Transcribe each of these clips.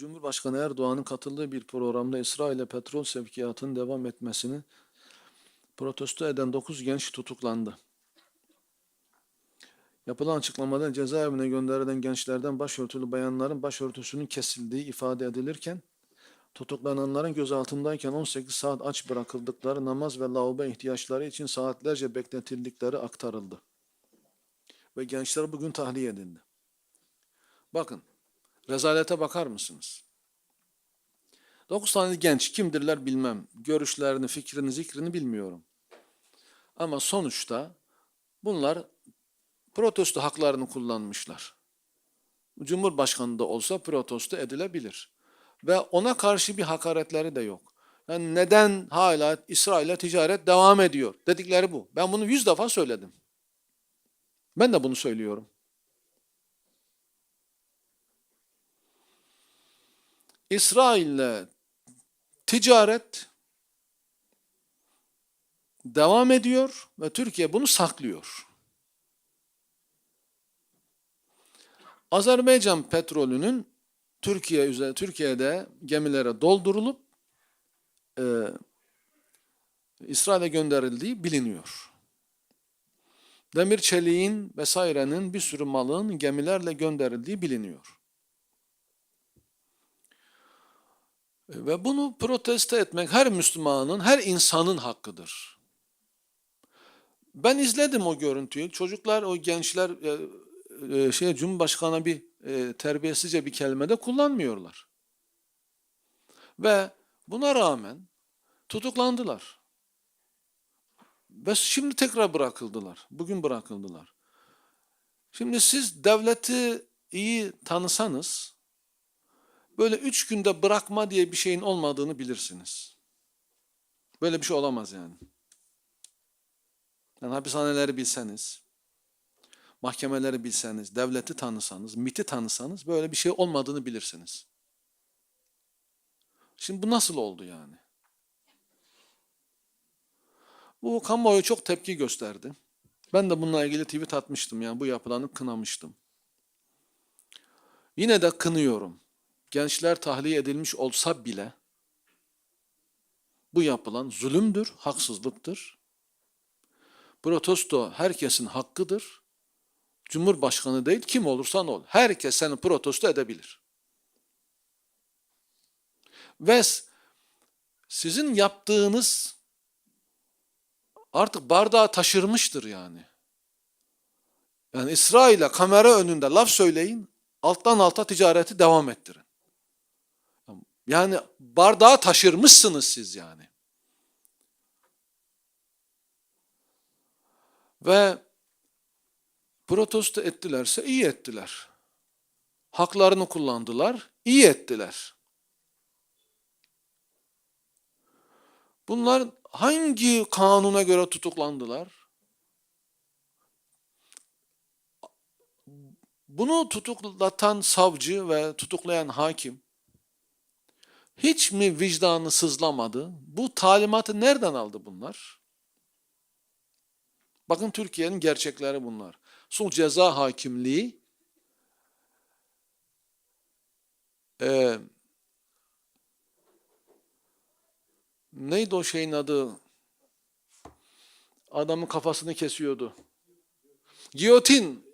Cumhurbaşkanı Erdoğan'ın katıldığı bir programda İsrail'e petrol sevkiyatının devam etmesini protesto eden 9 genç tutuklandı. Yapılan açıklamada cezaevine gönderilen gençlerden başörtülü bayanların başörtüsünün kesildiği ifade edilirken, tutuklananların gözaltındayken 18 saat aç bırakıldıkları, namaz ve lavabo ihtiyaçları için saatlerce bekletildikleri aktarıldı. Ve gençler bugün tahliye edildi. Bakın, rezalete bakar mısınız? 9 tane genç kimdirler bilmem. Görüşlerini, fikrini, zikrini bilmiyorum. Ama sonuçta bunlar protesto haklarını kullanmışlar. Cumhurbaşkanı da olsa protesto edilebilir. Ve ona karşı bir hakaretleri de yok. Yani neden hala İsrail'e ticaret devam ediyor dedikleri bu. Ben bunu yüz defa söyledim. Ben de bunu söylüyorum. İsrail'le ticaret devam ediyor ve Türkiye bunu saklıyor. Azerbaycan petrolünün Türkiye üzerine Türkiye'de gemilere doldurulup e, İsrail'e gönderildiği biliniyor. Demir çeliğin vesairenin bir sürü malın gemilerle gönderildiği biliniyor. Ve bunu protesto etmek her Müslümanın, her insanın hakkıdır. Ben izledim o görüntüyü. Çocuklar, o gençler e, e, şey Cumhurbaşkanı bir e, terbiyesizce bir kelime de kullanmıyorlar. Ve buna rağmen tutuklandılar. Ve şimdi tekrar bırakıldılar. Bugün bırakıldılar. Şimdi siz devleti iyi tanısanız, böyle üç günde bırakma diye bir şeyin olmadığını bilirsiniz. Böyle bir şey olamaz yani. Yani hapishaneleri bilseniz, mahkemeleri bilseniz, devleti tanısanız, MIT'i tanısanız böyle bir şey olmadığını bilirsiniz. Şimdi bu nasıl oldu yani? Bu kamuoyu çok tepki gösterdi. Ben de bununla ilgili tweet atmıştım yani bu yapılanı kınamıştım. Yine de kınıyorum. Gençler tahliye edilmiş olsa bile bu yapılan zulümdür, haksızlıktır. Protesto herkesin hakkıdır. Cumhurbaşkanı değil kim olursan ol. Herkes seni protesto edebilir. Ve sizin yaptığınız artık bardağı taşırmıştır yani. Yani İsrail'e kamera önünde laf söyleyin, alttan alta ticareti devam ettirin. Yani bardağı taşırmışsınız siz yani. Ve protesto ettilerse iyi ettiler. Haklarını kullandılar, iyi ettiler. Bunlar hangi kanuna göre tutuklandılar? Bunu tutuklatan savcı ve tutuklayan hakim hiç mi vicdanı sızlamadı? Bu talimatı nereden aldı bunlar? Bakın Türkiye'nin gerçekleri bunlar. Sulh Ceza Hakimliği e, neydi o şeyin adı? Adamın kafasını kesiyordu. Giyotin.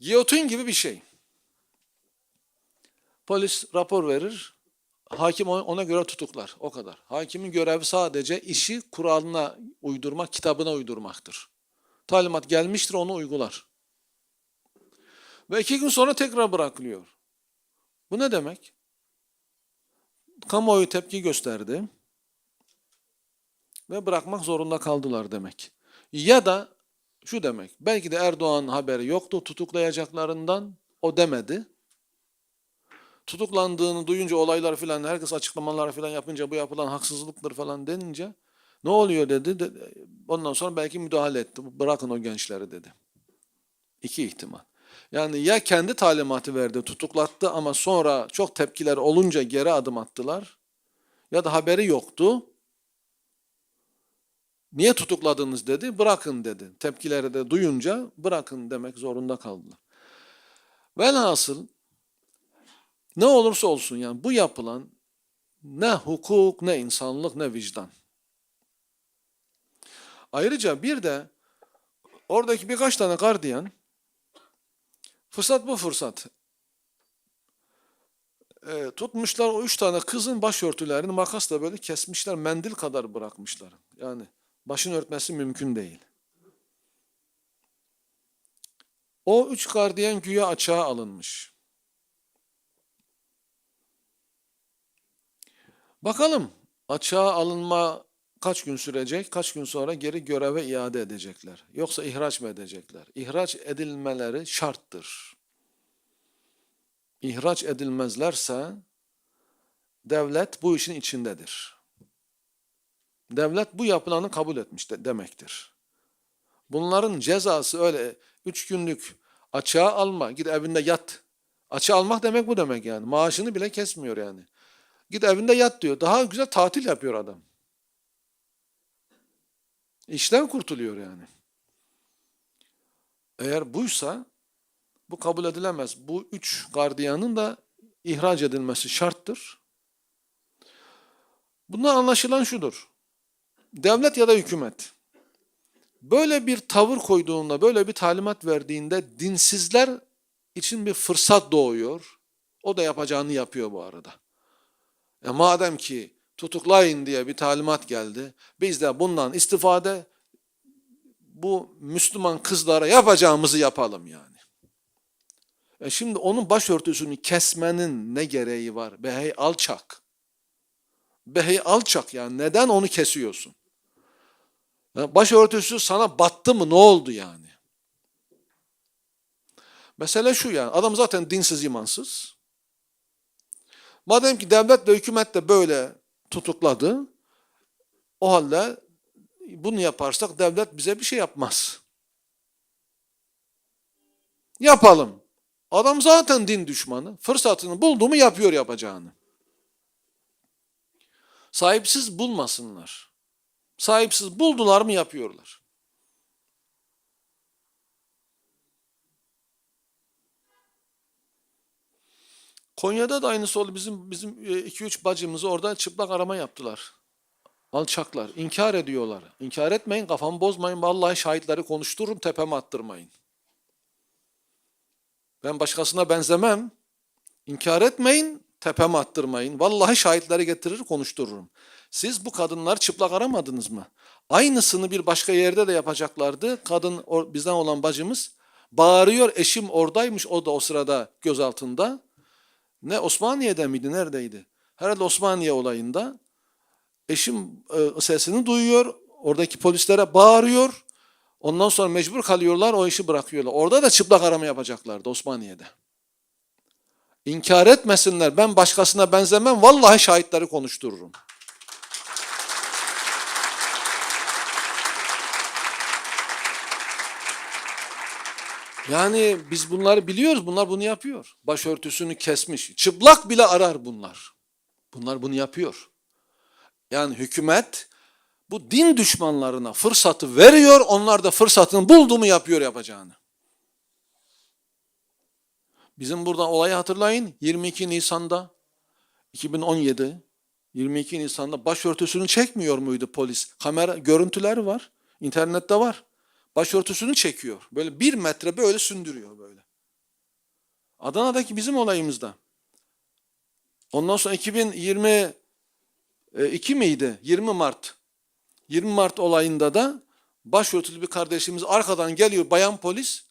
Giyotin gibi bir şey. Polis rapor verir. Hakim ona göre tutuklar. O kadar. Hakimin görevi sadece işi kuralına uydurmak, kitabına uydurmaktır. Talimat gelmiştir onu uygular. Ve iki gün sonra tekrar bırakılıyor. Bu ne demek? Kamuoyu tepki gösterdi ve bırakmak zorunda kaldılar demek. Ya da şu demek, belki de Erdoğan haberi yoktu tutuklayacaklarından, o demedi. Tutuklandığını duyunca olaylar filan, herkes açıklamalar filan yapınca bu yapılan haksızlıktır falan denince ne oluyor dedi. Ondan sonra belki müdahale etti. Bırakın o gençleri dedi. İki ihtimal. Yani ya kendi talimatı verdi, tutuklattı ama sonra çok tepkiler olunca geri adım attılar. Ya da haberi yoktu. Niye tutukladınız dedi, bırakın dedi. Tepkileri de duyunca bırakın demek zorunda kaldılar. Velhasıl Ne olursa olsun yani bu yapılan ne hukuk, ne insanlık, ne vicdan. Ayrıca bir de oradaki birkaç tane gardiyan fırsat bu fırsat e, tutmuşlar o üç tane kızın başörtülerini makasla böyle kesmişler, mendil kadar bırakmışlar. Yani başın örtmesi mümkün değil. O üç gardiyan güya açığa alınmış. Bakalım açığa alınma kaç gün sürecek, kaç gün sonra geri göreve iade edecekler. Yoksa ihraç mı edecekler? İhraç edilmeleri şarttır. İhraç edilmezlerse devlet bu işin içindedir. Devlet bu yapılanı kabul etmiş de, demektir. Bunların cezası öyle üç günlük açığa alma, git evinde yat. Açığa almak demek bu demek yani. Maaşını bile kesmiyor yani. Git evinde yat diyor. Daha güzel tatil yapıyor adam. İşten kurtuluyor yani. Eğer buysa bu kabul edilemez. Bu üç gardiyanın da ihraç edilmesi şarttır. Bundan anlaşılan şudur. Devlet ya da hükümet böyle bir tavır koyduğunda, böyle bir talimat verdiğinde dinsizler için bir fırsat doğuyor. O da yapacağını yapıyor bu arada. E madem ki tutuklayın diye bir talimat geldi, biz de bundan istifade bu Müslüman kızlara yapacağımızı yapalım yani. E şimdi onun başörtüsünü kesmenin ne gereği var? Behey alçak. Behey alçak yani neden onu kesiyorsun? Ya başörtüsü sana battı mı ne oldu yani? Mesele şu yani adam zaten dinsiz imansız. Madem ki devlet de hükümet de böyle tutukladı, o halde bunu yaparsak devlet bize bir şey yapmaz. Yapalım. Adam zaten din düşmanı. Fırsatını buldu mu yapıyor yapacağını. Sahipsiz bulmasınlar. Sahipsiz buldular mı yapıyorlar. Konya'da da aynısı oldu. Bizim bizim 2-3 bacımızı orada çıplak arama yaptılar. Alçaklar. İnkar ediyorlar. İnkar etmeyin, kafamı bozmayın. Vallahi şahitleri konuştururum, tepeme attırmayın. Ben başkasına benzemem. İnkar etmeyin, tepeme attırmayın. Vallahi şahitleri getirir, konuştururum. Siz bu kadınlar çıplak aramadınız mı? Aynısını bir başka yerde de yapacaklardı. Kadın bizden olan bacımız bağırıyor. Eşim oradaymış. O da o sırada gözaltında. Ne Osmaniye'de miydi? Neredeydi? Herhalde Osmaniye olayında. Eşim e, sesini duyuyor. Oradaki polislere bağırıyor. Ondan sonra mecbur kalıyorlar. O işi bırakıyorlar. Orada da çıplak arama yapacaklardı Osmaniye'de. İnkar etmesinler. Ben başkasına benzemem. Vallahi şahitleri konuştururum. Yani biz bunları biliyoruz. Bunlar bunu yapıyor. Başörtüsünü kesmiş. Çıplak bile arar bunlar. Bunlar bunu yapıyor. Yani hükümet bu din düşmanlarına fırsatı veriyor. Onlar da fırsatını buldu mu yapıyor yapacağını. Bizim burada olayı hatırlayın. 22 Nisan'da 2017 22 Nisan'da başörtüsünü çekmiyor muydu polis? Kamera görüntüleri var. İnternette var. Başörtüsünü çekiyor. Böyle bir metre böyle sündürüyor böyle. Adana'daki bizim olayımızda. Ondan sonra 2022 miydi? 20 Mart. 20 Mart olayında da başörtülü bir kardeşimiz arkadan geliyor bayan polis.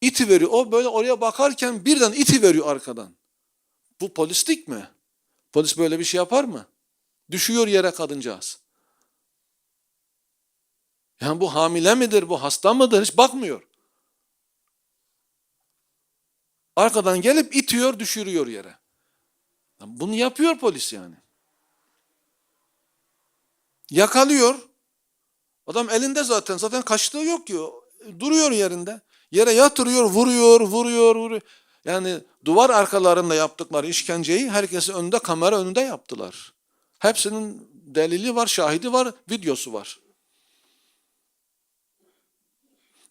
iti veriyor. O böyle oraya bakarken birden iti veriyor arkadan. Bu polislik mi? Polis böyle bir şey yapar mı? Düşüyor yere kadıncağız. Yani bu hamile midir, bu hasta mıdır hiç bakmıyor. Arkadan gelip itiyor, düşürüyor yere. Bunu yapıyor polis yani. Yakalıyor. Adam elinde zaten, zaten kaçtığı yok ki. Duruyor yerinde. Yere yatırıyor, vuruyor, vuruyor, vuruyor. Yani duvar arkalarında yaptıkları işkenceyi herkesin önünde, kamera önünde yaptılar. Hepsinin delili var, şahidi var, videosu var.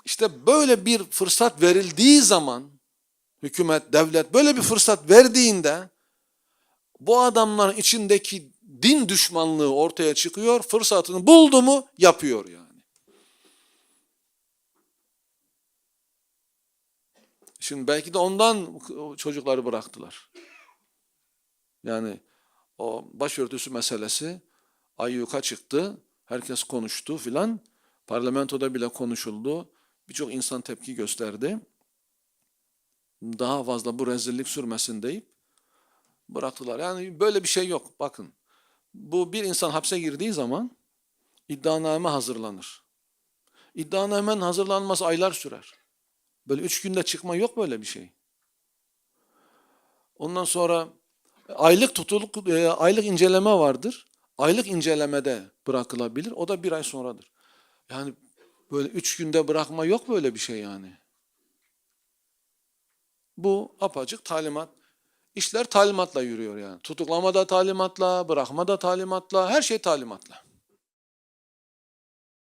İşte böyle bir fırsat verildiği zaman hükümet, devlet böyle bir fırsat verdiğinde bu adamların içindeki din düşmanlığı ortaya çıkıyor. Fırsatını buldu mu yapıyor yani. Şimdi belki de ondan çocukları bıraktılar. Yani o başörtüsü meselesi ayyuka çıktı. Herkes konuştu filan. Parlamentoda bile konuşuldu. Birçok insan tepki gösterdi. Daha fazla bu rezillik sürmesin deyip bıraktılar. Yani böyle bir şey yok. Bakın. Bu bir insan hapse girdiği zaman iddianame hazırlanır. İddianamenin hazırlanması aylar sürer. Böyle üç günde çıkma yok böyle bir şey. Ondan sonra aylık tutuluk, e, aylık inceleme vardır. Aylık incelemede bırakılabilir. O da bir ay sonradır. Yani böyle üç günde bırakma yok böyle bir şey yani. Bu apacık talimat. İşler talimatla yürüyor yani. Tutuklama da talimatla, bırakma da talimatla, her şey talimatla.